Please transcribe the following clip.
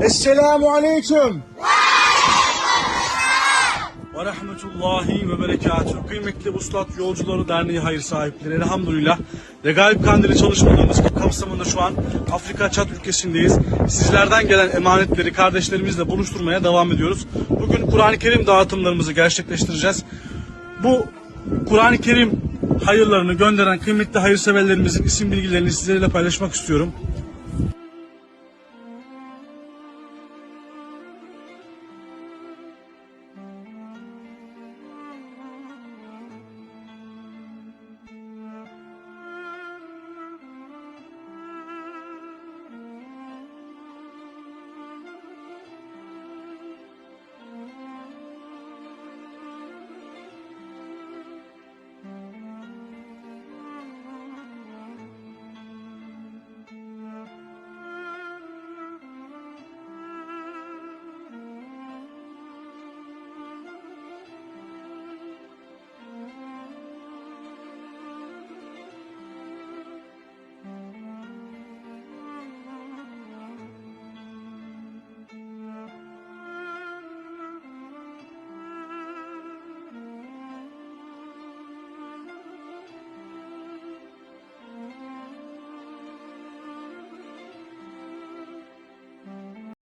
Esselamu Aleyküm. Ve rahmetullahi ve berekatuhu. Kıymetli Uslat Yolcuları Derneği hayır sahipleri elhamdülillah. Regaib Kandili çalışmalarımız kapsamında şu an Afrika Çat ülkesindeyiz. Sizlerden gelen emanetleri kardeşlerimizle buluşturmaya devam ediyoruz. Bugün Kur'an-ı Kerim dağıtımlarımızı gerçekleştireceğiz. Bu Kur'an-ı Kerim hayırlarını gönderen kıymetli hayırseverlerimizin isim bilgilerini sizlerle paylaşmak istiyorum.